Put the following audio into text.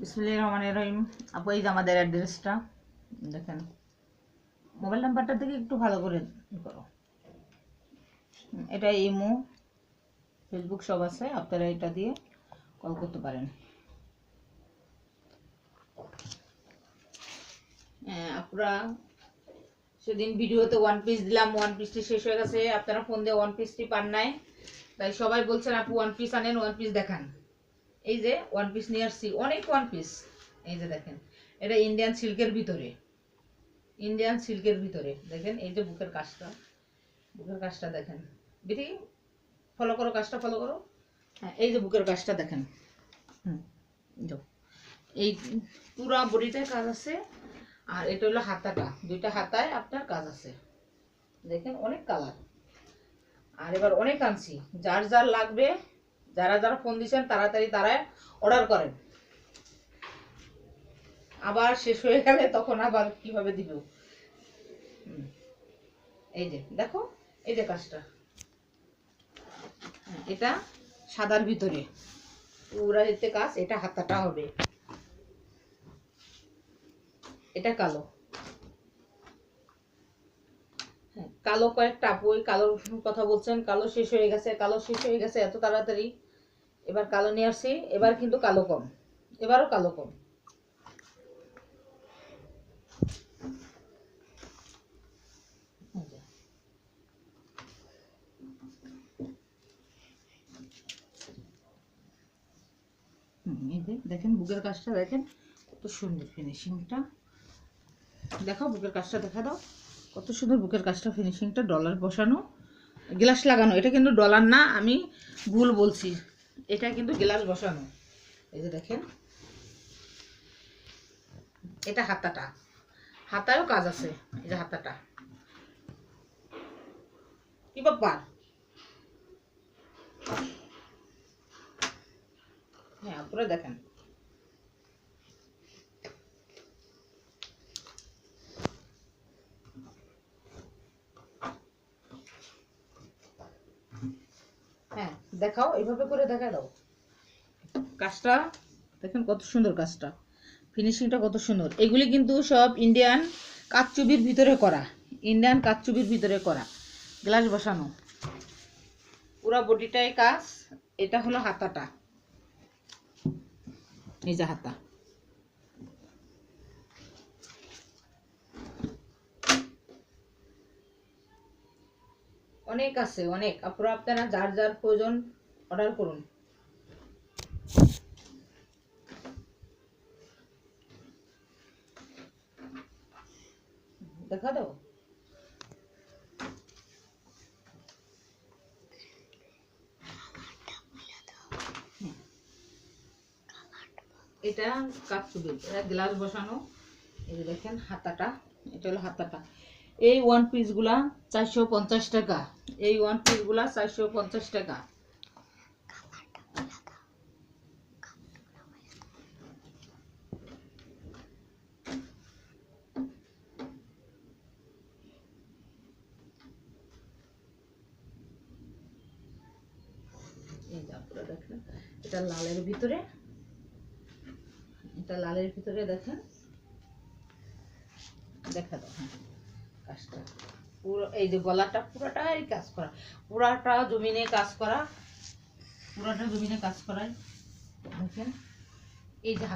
বিসমিল্লাহির রহমানির রহিম। আপু এই যে আমাদের অ্যাড্রেসটা দেখেন। মোবাইল নাম্বারটা থেকে একটু ভালো করে করো। এটা ইমো ফেসবুক সব আছে আপনারা এটা দিয়ে কল করতে পারেন। হ্যাঁ, আপনারা সেদিন ভিডিওতে ওয়ান পিস দিলাম ওয়ান পিসটি শেষ হয়ে গেছে। আপনারা ফোন দিয়ে ওয়ান পিসটি পান নাই। তাই সবাই বলছেন আপু ওয়ান পিস আনেন ওয়ান পিস দেখান। এই যে ওয়ান পিস নিয়ে আসছি, অনেক ওয়ান পিস এই যে দেখেন, এটা ইন্ডিয়ান সিল্কের ভিতরে। ইন্ডিয়ান সিল্কের ভিতরে। দেখেন, এই যে বুকের কাজটা। বুকের কাজটা দেখেন। বিধি ফলো করো, কাজটা ফলো করো। হ্যাঁ এই যে বুকের কাজটা দেখেন। হুম, এই পুরা বডিটায় কাজ আছে, আর এটা হলো হাতাটা। দুইটা হাতায় আপনার কাজ আছে। দেখেন, অনেক কালার আর এবার অনেক আনছি। যার যার লাগবে যারা যারা ফোন দিচ্ছেন, তাড়াতাড়ি তারা অর্ডার করেন। আবার শেষ হয়ে গেলে তখন আবার কীভাবে দিব। এই যে, দেখো, এই যে কাজটা। এটা সাদার ভিতরে। পুরা যেতে কাজ, এটা হাতাটা হবে। এটা কালো। কালো কয়েকটা ওই কালোর কথা বলছেন, কালো শেষ হয়ে গেছে, কালো শেষ হয়ে গেছে, এত তাড়াতাড়ি। এবার কালো নিয়ে আসছি এবার কিন্তু কালো কম, এবারও কালো কম। দেখেন বুকের কাজটা, দেখেন কত সুন্দর ফিনিশিংটা দেখো বুকের কাজটা, দেখা দাও। কত সুন্দর বুকের কাজটা ফিনিশিংটা ডলার বসানো। গ্লাস লাগানো, এটা কিন্তু ডলার না, আমি ভুল বলছি। এটা কিন্তু গ্লাস বসানো। এই যে দেখেন। এটা হাতাটা। হাতায়ও কাজ আছে, এই যে হাতাটা। কি ব্যাপার? হ্যাঁ পুরো দেখেন হ্যাঁ দেখাও এইভাবে করে দেখা দাও। কাজটা, দেখেন কত সুন্দর কাজটা। ফিনিশিংটা কত সুন্দর। এগুলি কিন্তু সব ইন্ডিয়ান কাচুবির ভিতরে করা। ইন্ডিয়ান কাচুবির ভিতরে করা। গ্লাস বসানো। পুরা বডিটাই কাজ। এটা হলো হাতাটা। এই যে হাতা। অনেক আছে, অনেক। আপনারা আপনারা যার যার প্রয়োজন অর্ডার করুন। দেখা দাও। এটা কাপচুবি এটা গ্লাস বসানো। এই দেখেন, হাতাটা, এটা হলো হাতাটা। এই ওয়ান পিসগুলা চারশো পঞ্চাশ টাকা। এই ওয়ান পিসগুলা চারশো পঞ্চাশ টাকা। দেখেন, এটা লালের ভিতরে। এটা লালের ভিতরে দেখেন। দেখা হ্যাঁ। কাজটা। পুরো এই যে গলাটা পুরোটাই কাজ করা। পুরাটা জমিনে কাজ করা। পুরাটা জমিনে কাজ করাই। দেখেন? এই যে হাত